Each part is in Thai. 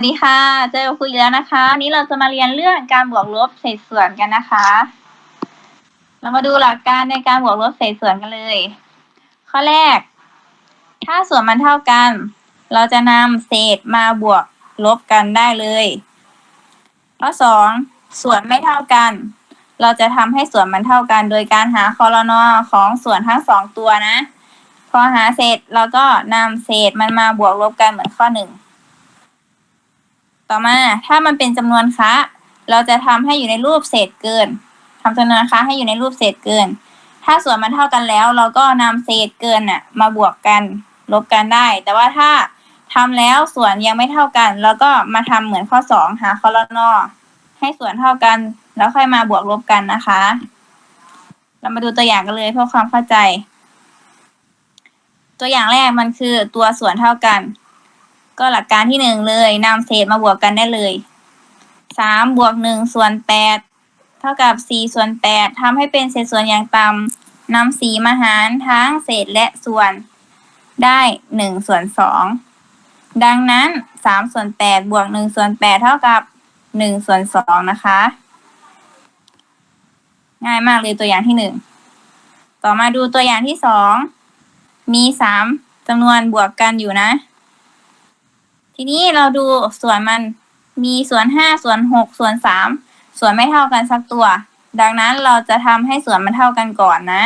สวัสดีค่ะ เจอกับคุยแล้วนะคะวันนี้เราจะมาเรียนเรื่องการบวกลบเศษส่วนกันนะคะ เรามาดูหลักการในการบวกลบเศษส่วนกันเลย ข้อแรก ถ้าส่วนมันเท่ากัน เราจะนำเศษมาบวกลบกันได้เลย ข้อสองส่วนไม่เท่ากัน เราจะทำให้ส่วนมันเท่ากันโดยการหาคอรนอของส่วนทั้งสองตัวนะ พอหาเศษเราก็นำเศษมันมาบวกลบกันเหมือนข้อหนึ่ง ต่อมาถ้ามันเป็นจำนวนคะเราจะทำให้อยู่ในรูปเศษเกินทำจำนวนคะให้อยู่ในรูปเศษเกิน ถ้าส่วนมันเท่ากันแล้ว เราก็นำเศษเกินน่ะมาบวกกันลบกันได้ แต่ว่าถ้าทำแล้วส่วนยังไม่เท่ากันเราก็มาทำเหมือนข้อสองหาคอรนอให้ส่วนเท่ากัน แล้วค่อยมาบวกลบกันนะคะ เรามาดูตัวอย่างกันเลยเพื่อความเข้าใจ ตัวอย่างแรกมันคือตัวส่วนเท่ากัน ก็หลักการที่หนึ่งเลยนำเศษมาบวกกันได้เลยสามบวกหนึ่งส่วนแปดเท่ากับสี่ส่วนแปดทำให้เป็นเศษส่วนอย่างต่ำนำสี่มาหารทั้งเศษและส่วนได้หนึ่งส่วนสองดังนั้นสามส่วนแปดบวกหนึ่งส่วนแปดเท่ากับหนึ่งส่วนสองนะคะ ง่ายมากเลยตัวอย่างที่หนึ่งต่อมาดูตัวอย่างที่สองมีสามจำนวนบวกกันอยู่นะ ทีนี้เราดูส่วนมันมีส่วนห้าส่วนหกส่วนสามส่วนไม่เท่ากันสักตัว ดังนั้นเราจะทำให้ส่วนมันเท่ากันก่อนนะ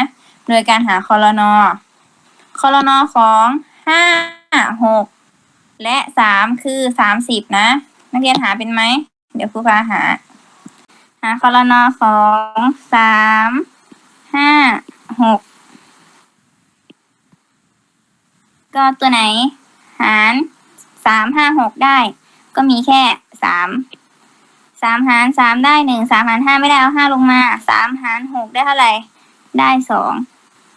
โดยการหาคอรนอคอรนอของห้าหกและสามคือสามสิบนะ นักเรียนหาเป็นไหม เดี๋ยวครูพาหา หาคอรนอของสามห้าหกก็ตัวไหน หาร สามห้าหกได้ ก็มีแค่สามสามหารสามได้หนึ่งสามหารห้าไม่ได้เอาห้าลงมาสามหารหกได้เท่าไหร่ได้สอง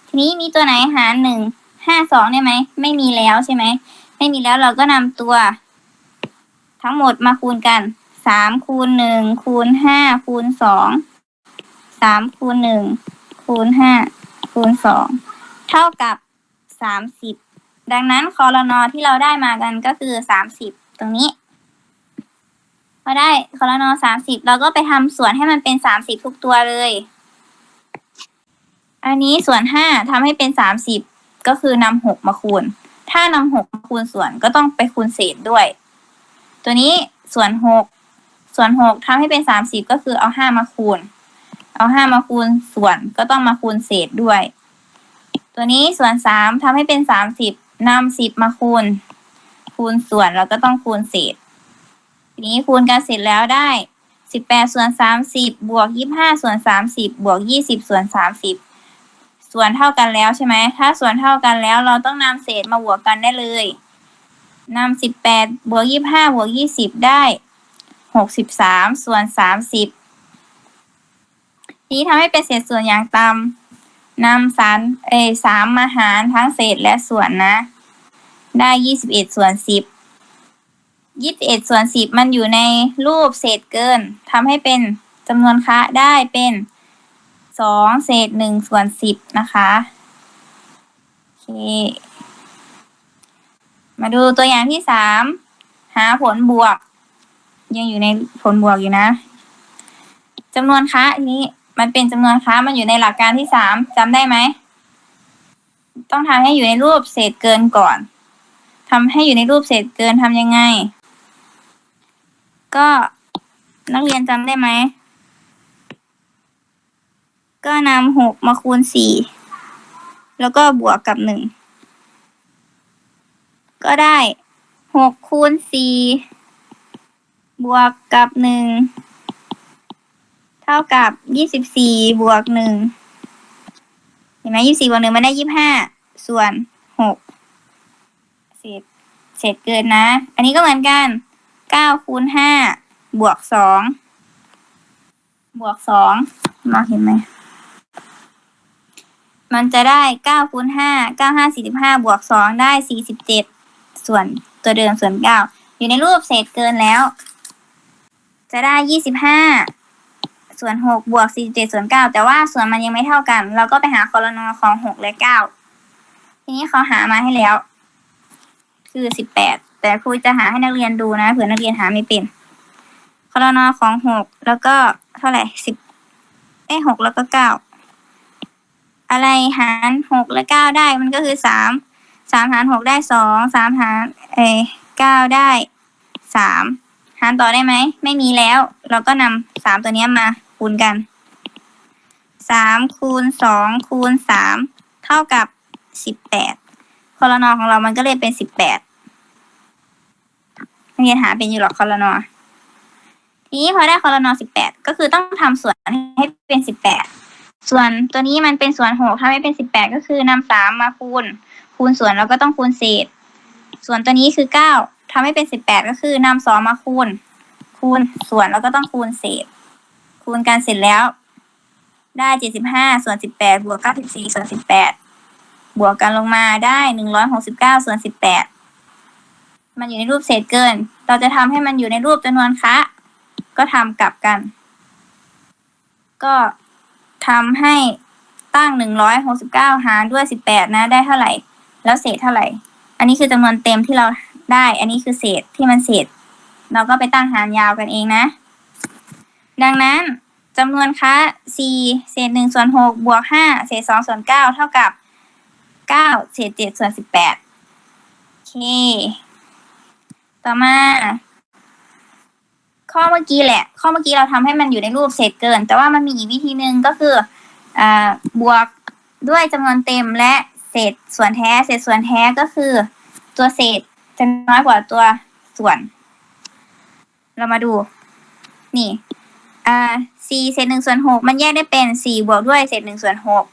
ทีนี้มีตัวไหนหารหนึ่งห้าสองได้ไหมไม่มีแล้วใช่ไหมไม่มีแล้วเราก็นำตัว ทั้งหมดมาคูณกันสามคูณหนึ่งคูณห้าคูณสองสามคูณหนึ่งคูณห้าคูณสองเท่ากับสามสิบ ดังนั้นคอรนอที่เราได้มากันก็คือสามสิบตรงนี้พอได้คอรนอสามสิบเราก็ไปทำส่วนให้มันเป็นสามสิบทุกตัวเลย อันนี้ส่วนห้าทำให้เป็นสามสิบก็คือนำหกมาคูณ ถ้านำหกมาคูณส่วนก็ต้องไปคูณเศษด้วย ตัวนี้ส่วนหกส่วนหกทำให้เป็นสามสิบก็คือเอาห้ามาคูณ เอาห้ามาคูณส่วนก็ต้องมาคูณเศษด้วย ตัวนี้ส่วนสามทำให้เป็นสามสิบ นำสิบมาคูณ คูณส่วนแล้วก็ต้องคูณเศษ ทีนี้คูณกันเสร็จแล้วได้สิบแปดส่วนสามสิบบวกยี่ห้าส่วนสามสิบบวกยี่สิบส่วนสามสิบส่วนเท่ากันแล้วใช่ไหม ถ้าส่วนเท่ากันแล้วเราต้องนำเศษมาบวกกันได้เลยนำสิบแปดบวกยี่ห้าบวกยี่สิบได้หกสิบสามส่วนสามสิบนี้ทำให้เป็นเศษส่วนอย่างต่ำ นำสารเอสามมาหารทั้งเศษและส่วนนะ ได้ยี่สิบเอ็ดส่วนสิบยี่สิบเอ็ดส่วนสิบมันอยู่ในรูปเศษเกินทำให้เป็นจำนวนคะได้เป็นสองเศษหนึ่งส่วนสิบนะคะโอเค มาดูตัวอย่างที่สามหาผลบวก ยังอยู่ในผลบวกอยู่นะจำนวนคะทีนี้ มันเป็นจำนวนคะมันอยู่ในหลักการที่สามจำได้ไหม ต้องทำให้อยู่ในรูปเศษเกินก่อนทำให้อยู่ในรูปเศษเกินทำยังไง ก็นักเรียนจำได้ไหม ก็นำหกมาคูณสี่แล้วก็บวกกับหนึ่งก็ได้หกคูณสี่บวกกับหนึ่ง เท่ากับยี่สิบสี่บวกหนึ่งเห็นไหมยี่สี่บวกหนึ่งมันได้ยี่ห้าส่วนหกเศษเศษเกินนะ อันนี้ก็เหมือนกันเก้าคูณห้าบวกสองบวกสองมาเห็นไหมมันจะได้เก้าคูณห้าเก้าห้าสี่สิบห้าบวกสองได้สี่สิบเจ็ดส่วนตัวเดิมส่วนเก้าอยู่ในรูปเศษเกินแล้ว จะได้ยี่สิบห้า ส่วนหกบวกสี่เจ็ดส่วนเก้าแต่ว่าส่วนมันยังไม่เท่ากัน เราก็ไปหาคอรนอของหกและเก้าทีนี้เขาหามาให้แล้ว คือสิบแปดแต่ครูจะหาให้นักเรียนดูนะเผื่อนักเรียนหาไม่เป็นคอรนอของหกแล้วก็เท่าไหร่สิบเอ้หกแล้วก็เก้าอะไรหารหกและเก้าได้มันก็คือสามสามหารหกได้สองสามหารเอ้เก้าได้สามหารต่อได้ไหม ไม่มีแล้ว เราก็นำสามตัวนี้มา คูณกันสามคูณสองคูณสามเท่ากับสิบแปดคอรนอของเรามันก็เลยเป็นสิบแปดนักเรียนหาเป็นอยู่หรอกคอรนอทีนี้พอได้คอรนอสิบแปดก็คือต้องทำส่วนให้เป็นสิบแปดส่วนตัวนี้มันเป็นส่วนหกถ้าไม่เป็นสิบแปดก็คือนำสามมาคูณ คูณส่วนแล้วก็ต้องคูณเศษ ส่วนตัวนี้คือเก้าทำให้เป็นสิบแปดก็คือนำสองมาคูณ คูณส่วนแล้วก็ต้องคูณเศษ คูณกันเสร็จแล้ว ได้เจ็ดสิบห้าส่วนสิบแปดบวกเก้าสิบสี่ส่วนสิบแปดบวกกันลงมาได้หนึ่งร้อยหกสิบเก้าส่วนสิบแปดมันอยู่ในรูปเศษเกิน เราจะทำให้มันอยู่ในรูปจำนวนคะ ก็ทำกลับกัน ก็ทำให้ตั้งหนึ่งร้อยหกสิบเก้าหารด้วยสิบแปดนะ ได้เท่าไหร่ แล้วเศษเท่าไหร่ อันนี้คือจำนวนเต็มที่เราได้ อันนี้คือเศษที่มันเศษ เราก็ไปตั้งหารยาวกันเองนะ ดังนั้นจำนวนคะสี่เศษหนึ่งส่วนหกบวกห้าเศษสองส่วนเก้าเท่ากับเก้าเศษเจ็ดส่วนสิบแปดโอเค ต่อมา ข้อเมื่อกี้แหละ ข้อเมื่อกี้เราทำให้มันอยู่ในรูปเศษเกิน แต่ว่ามันมีอีกวิธีหนึ่งก็คืออบวกด้วยจำนวนเต็มและเศษส่วนแท้ เศษส่วนแท้ก็คือ ตัวเศษจะน้อยกว่าตัวส่วน เรามาดู นี่ อ่าสี่เศษหนึ่งส่วนหกมันแยกได้เป็นสี่บวกด้วยเศษหนึ่งส่วนหก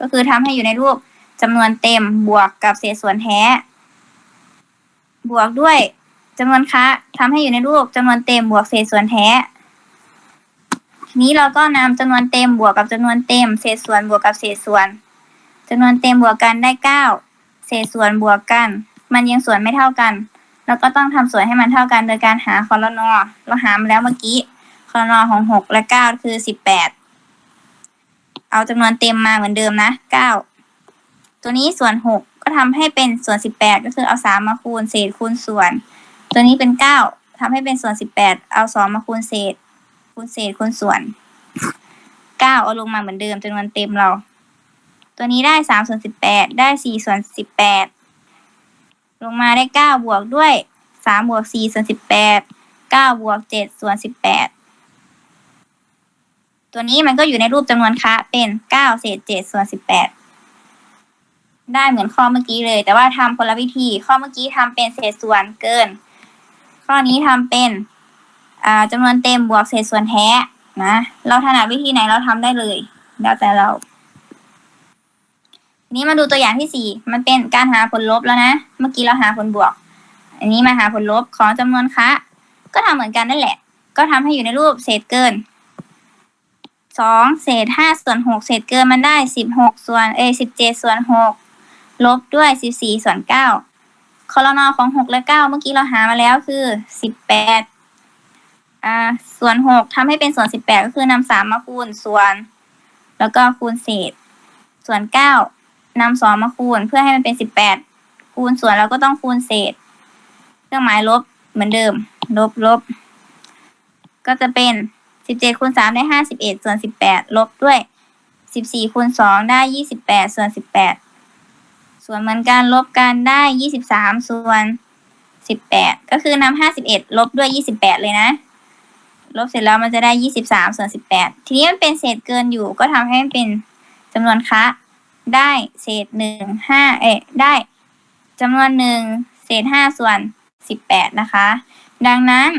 ก็คือทำให้อยู่ในรูปจำนวนเต็มบวกกับเศษส่วนแท้ บวกด้วยจำนวนคะทำให้อยู่ในรูปจำนวนเต็มบวกเศษส่วนแท้ นี้เราก็นำจำนวนเต็มบวกกับจำนวนเต็ม เศษส่วนบวกกับเศษส่วนจำนวนเต็มบวกกันได้เก้าเศษส่วนบวกกัน มันยังส่วนไม่เท่ากัน เราก็ต้องทำส่วนให้มันเท่ากันโดยการหาคอรนอเราหามาแล้วเมื่อกี้ คอนอของหกและเก้าคือสิบแปด เอาจำนวนเต็มมาเหมือนเดิมนะเก้า ตัวนี้ส่วนหกก็ทำให้เป็นส่วนสิบแปดก็คือเอาสามมาคูณเศษคูณส่วน ตัวนี้เป็นเก้าทำให้เป็นส่วนสิบแปดเอาสองมาคูณเศษ คูณเศษคูณส่วนเก้าเอาลงมาเหมือนเดิมจำนวนเต็มเรา ตัวนี้ได้สามส่วนสิบแปดได้สี่ส่วนสิบแปดลงมาได้เก้าบวกด้วยสามบวกสี่ส่วนสิบแปดเก้าบวกเจ็ดส่วนสิบแปด ตัวนี้มันก็อยู่ในรูปจำนวนคะเป็นเก้าเศษเจ็ดส่วนสิบแปดได้เหมือนข้อเมื่อกี้เลย แต่ว่าทำคนละวิธี ข้อเมื่อกี้ทำเป็นเศษส่วนเกิน ข้อนี้ทำเป็นจำนวนเต็มบวกเศษส่วนแท้นะ เราถนัดวิธีไหนเราทำได้เลยแล้วแต่เราทีนี้มาดูตัวอย่างที่สี่มันเป็นการหาผลลบแล้วนะ เมื่อกี้เราหาผลบวก อันนี้มาหาผลลบของจำนวนคะ ก็ทำเหมือนกันนั่นแหละ ก็ทำให้อยู่ในรูปเศษเกิน สองเศษห้าส่วนหกเศษเกินมันได้สิบหกส่วนเอสิบเจ็ดส่วนหกลบด้วยสิบสี่ส่วนเก้าคอรนอของหกและเก้าเมื่อกี้เราหามาแล้วคือสิบแปดอ่าส่วนหกทำให้เป็นส่วนสิบแปดก็คือนำสามมาคูณส่วน แล้วก็คูณเศษ ส่วนเก้านำสองมาคูณเพื่อให้มันเป็นสิบแปดคูณส่วนแล้วก็ต้องคูณเศษ เครื่องหมายลบเหมือนเดิม ลบลบก็จะเป็น สิบเจ็ดคูณสามได้ห้าสิบเอ็ดส่วนสิบแปดลบด้วยสิบสี่คูณสองได้ยี่สิบแปดส่วนสิบแปดส่วนเหมือนกันลบกันได้ยี่สิบสามส่วนสิบแปดก็คือนำห้าสิบเอ็ดลบด้วยยี่สิบแปดเลยนะ ลบเสร็จแล้วมันจะได้ยี่สิบสามส่วนสิบแปดทีนี้มันเป็นเศษเกินอยู่ก็ทำให้มันเป็นจำนวนคะได้เศษหนึ่งห้าเอ๊ะได้จำนวนหนึ่งเศษห้าส่วนสิบแปดนะคะ ดังนั้น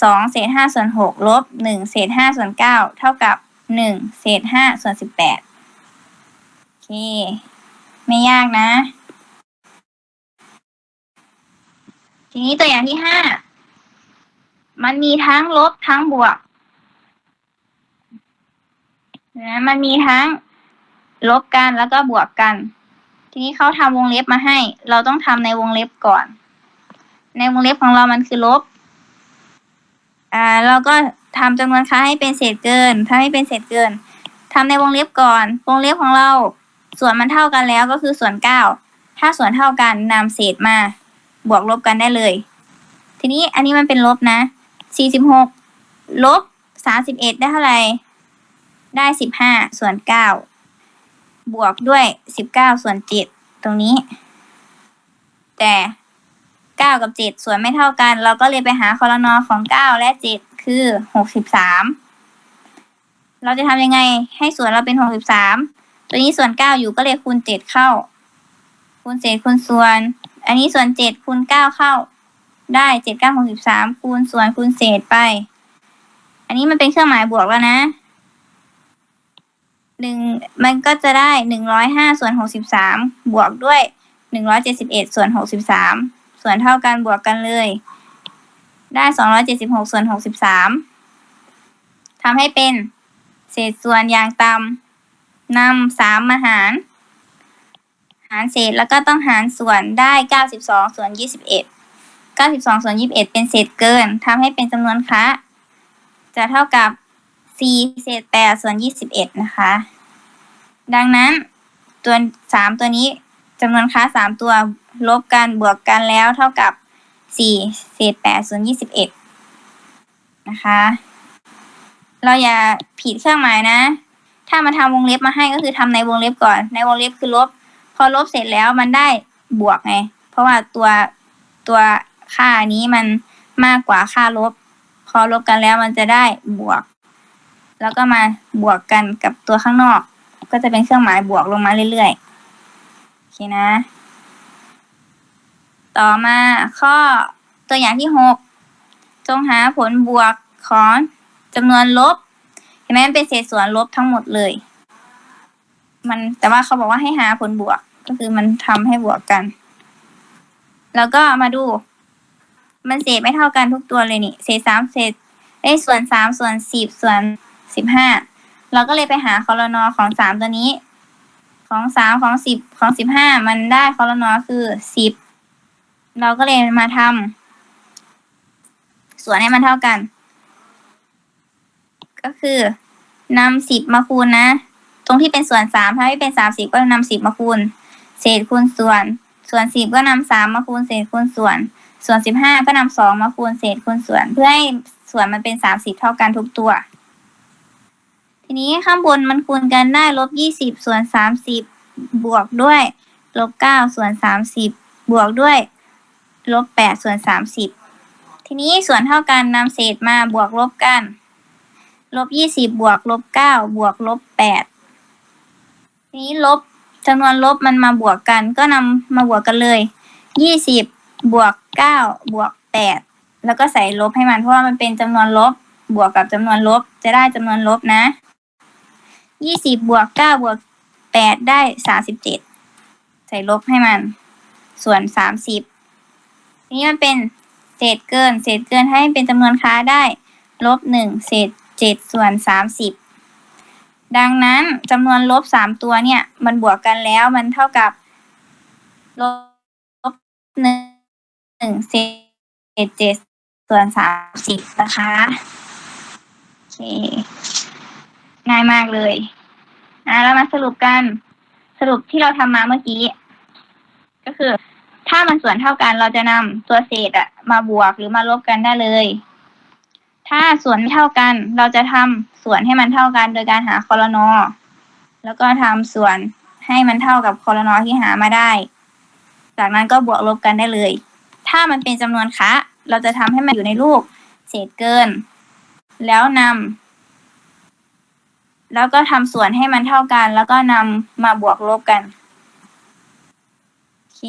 สองเศษห้าส่วนหกลบหนึ่งเศษห้าส่วนเก้าเท่ากับหนึ่งเศษห้าส่วนสิบแปดโอเค ไม่ยากนะ ทีนี้ตัวอย่างที่ห้ามันมีทั้งลบทั้งบวกนะมันมีทั้งลบกันแล้วก็บวกกัน ทีนี้เขาทำวงเล็บมาให้ เราต้องทำในวงเล็บก่อน ในวงเล็บของเรามันคือลบ อ่าเราก็ทำจำนวนค่าให้เป็นเศษเกิน ถ้าให้เป็นเศษเกินทำในวงเล็บก่อน วงเล็บของเราส่วนมันเท่ากันแล้วก็คือส่วนเก้าถ้าส่วนเท่ากันนำเศษมา บวกลบกันได้เลย ทีนี้อันนี้มันเป็นลบนะสี่สิบหกลบสามสิบเอ็ดได้เท่าไหร่ได้สิบห้าส่วนเก้าบวกด้วยสิบเก้าส่วนเจ็ดตรงนี้ แต่ เก้ากับเจ็ดส่วนไม่เท่ากัน เราก็เลยไปหาคอรนอของเก้าและเจ็ดคือหกสิบสามเราจะทำยังไงให้ส่วนเราเป็นหกสิบสามตัวนี้ส่วนเก้าอยู่ก็เลยคูณเจ็ดเข้า คูณเศษคูณส่วน อันนี้ส่วนเจ็ดคูณเก้าเข้า ได้เจ็ดเก้าหกสิบสามคูณส่วนคูณเศษไป อันนี้มันเป็นเครื่องหมายบวกแล้วนะหนึ่งมันก็จะได้หนึ่งร้อยห้าส่วนหกสิบสามบวกด้วยหนึ่งร้อยเจ็ดสิบเอ็ดส่วนหกสิบสาม ส่วนเท่ากันบวกกันเลย ได้สองร้อยเจ็ดสิบหกส่วนหกสิบสามทำให้เป็นเศษส่วนอย่างต่ำนำสามมาหาร หารเศษแล้วก็ต้องหารส่วนได้เก้าสิบสองส่วนยี่สิบเอ็ดเก้าสิบสองส่วนยี่สิบเอ็ดเป็นเศษเกินทำให้เป็นจำนวนคะจะเท่ากับสี่เศษแปดส่วนยี่สิบเอ็ดนะคะ ดังนั้นตัวสามตัวนี้จำนวนค้าสามตัว ลบกันบวกกันแล้วเท่ากับสี่เศษแปดส่วนยี่สิบเอ็ดนะคะ เราอย่าผิดเครื่องหมายนะ ถ้ามาทำวงเล็บมาให้ก็คือทำในวงเล็บก่อน ในวงเล็บคือลบ พอลบเสร็จแล้วมันได้บวกไง เพราะว่าตัวตัวค่านี้มันมากกว่าค่าลบ พอลบกันแล้วมันจะได้บวก แล้วก็มาบวกกันกับตัวข้างนอก ก็จะเป็นเครื่องหมายบวกลงมาเรื่อยๆ โอเคนะ ต่อมาข้อตัวอย่างที่หกจงหาผลบวกของจำนวนลบ เห็นไหมมันเป็นเศษส่วนลบทั้งหมดเลย มันแต่ว่าเขาบอกว่าให้หาผลบวกก็คือมันทำให้บวกกัน แล้วก็มาดู มันเศษไม่เท่ากันทุกตัวเลยนี่ เศษสามเศษได้ส่วนสามส่วนสิบส่วนสิบห้าเราก็เลยไปหาคอรนอของสามตัวนี้ ของสามของสิบของสิบห้ามันได้คอรนอคือสิบ เราก็เลยมาทำส่วนให้มันเท่ากัน ก็คือนำสิบมาคูณนะ ตรงที่เป็นส่วนสามถ้าไม่เป็นสามสิบก็นำสิบมาคูณ เศษคูณส่วน ส่วนสิบก็นำสามมาคูณเศษคูณส่วน ส่วนสิบห้าก็นำสองมาคูณเศษคูณส่วน เพื่อให้ส่วนมันเป็นสามสิบเท่ากันทุกตัว ทีนี้ข้างบนมันคูณกันได้ลบยี่สิบส่วนสามสิบบวกด้วยลบเก้าส่วนสามสิบบวกด้วย ลบแปดส่วนสามสิบทีนี้ส่วนเท่ากันนำเศษมาบวกลบกันลบยี่สิบบวกลบเก้าบวกลบแปดทีนี้ลบจำนวนลบมันมาบวกกัน ก็นำมาบวกกันเลยยี่สิบบวกเก้าบวกแปดแล้วก็ใส่ลบให้มันเพราะว่ามันเป็นจำนวนลบบวกกับจำนวนลบจะได้จำนวนลบนะยี่สิบบวกเก้าบวกแปดได้สามสิบเจ็ดใส่ลบให้มัน ส่วนสามสิบ ทีนี้มันเป็นเศษเกิน เศษเกินให้เป็นจำนวนค้าได้ ลบหนึ่งเศษเจ็ดส่วนสามสิบดังนั้นจำนวนลบสามตัวเนี่ย มันบวกกันแล้วมันเท่ากับ ลบหนึ่งเศษเจ็ดส่วนสามสิบนะคะโอเคง่ายมากเลยอะแล้วมาสรุปกันสรุปที่เราทำมาเมื่อกี้ ก็คือ ถ้ามันส่วนเท่ากันเราจะนำตัวเศษอะมาบวกหรือมาลบกันได้เลย ถ้าส่วนไม่เท่ากันเราจะทำส่วนให้มันเท่ากันโดยการหาคอรนอแล้วก็ทำส่วนให้มันเท่ากับคอรนอที่หามาได้ จากนั้นก็บวกลบกันได้เลย ถ้ามันเป็นจำนวนคะเราจะทำให้มันอยู่ในรูปเศษเกิน แล้วนำแล้วก็ทำส่วนให้มันเท่ากัน แล้วก็นำมาบวกลบกันโอเค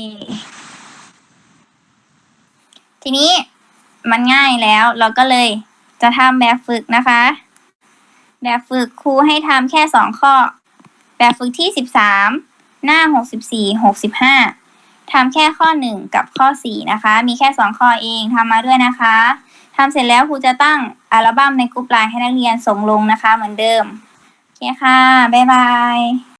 ทีนี้มันง่ายแล้วเราก็เลยจะทำแบบฝึกนะคะ แบบฝึกครูให้ทำแค่สองข้อ แบบฝึกที่สิบสามหน้าหกสิบสี่หกสิบห้าทำแค่ข้อหนึ่งกับข้อสี่นะคะ มีแค่สองข้อเองทำมาด้วยนะคะทำเสร็จแล้วครูจะตั้งอัลบั้มในกลุ่มไลน์ให้นักเรียนส่งลงนะคะเหมือนเดิม โอเคค่ะ บ๊ายบาย